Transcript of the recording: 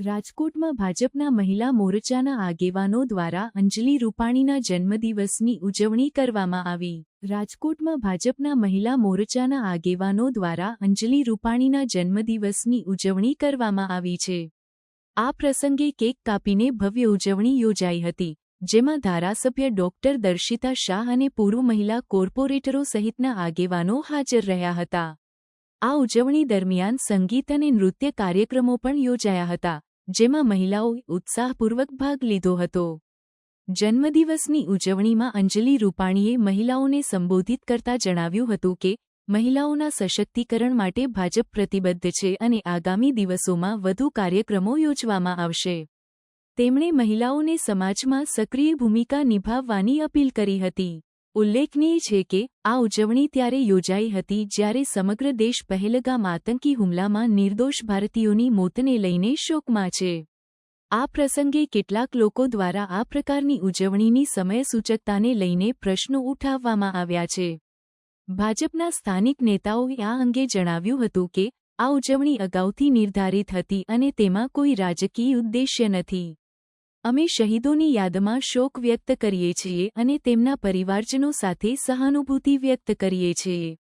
રાજકોટમાં ભાજપના મહિલા મોરચાના આગેવાનો દ્વારા અંજલિ રૂપાણીના જન્મદિવસની ઉજવણી કરવામાં આવી. રાજકોટમાં ભાજપના મહિલા મોરચાના આગેવાનો દ્વારા અંજલિ રૂપાણીના જન્મદિવસની ઉજવણી કરવામાં આવી છે. આ પ્રસંગે કેક કાપીને ભવ્ય ઉજવણી યોજાઈ હતી, જેમાં ધારાસભ્ય ડોક્ટર દર્શિતા શાહ અને પૂર્વ મહિલા કોર્પોરેટરો સહિતના આગેવાનો હાજર રહ્યા હતા. આ ઉજવણી દરમિયાન સંગીત અને નૃત્ય કાર્યક્રમો પણ યોજાયા હતા. જેમાં મહિલાઓએ ઉત્સાહપૂર્વક ભાગ લીધો હતો. જન્મદિવસની ઉજવણીમાં અંજલિ રૂપાણીએ મહિલાઓને સંબોધિત કરતા જણાવ્યું હતું કે, મહિલાઓના સશક્તિકરણ માટે ભાજપ પ્રતિબદ્ધ છે અને આગામી દિવસોમાં વધુ કાર્યક્રમો યોજવામાં આવશે. તેમણે મહિલાઓને સમાજમાં સક્રિય ભૂમિકા નિભાવવાની અપીલ કરી હતી. ઉલ્લેખનીય છે કે, આ ઉજવણી ત્યારે યોજાઈ હતી જ્યારે સમગ્ર દેશ પહેલગામ આતંકી હુમલામાં નિર્દોષ ભારતીયોની મોતને લઈને શોકમાં છે. આ પ્રસંગે કેટલાક લોકો દ્વારા આ પ્રકારની ઉજવણીની સમયસૂચકતાને લઈને પ્રશ્નો ઉઠાવવામાં આવ્યા છે. ભાજપના સ્થાનિક નેતાઓએ આ અંગે જણાવ્યું હતું કે, આ ઉજવણી અગાઉથી નિર્ધારિત હતી અને તેમાં કોઈ રાજકીય ઉદ્દેશ્ય નથી. અમે શહીદોની યાદમાં શોક વ્યક્ત કરીએ છીએ અને તેમના પરિવારજનો સાથે સહાનુભૂતિ વ્યક્ત કરીએ છીએ.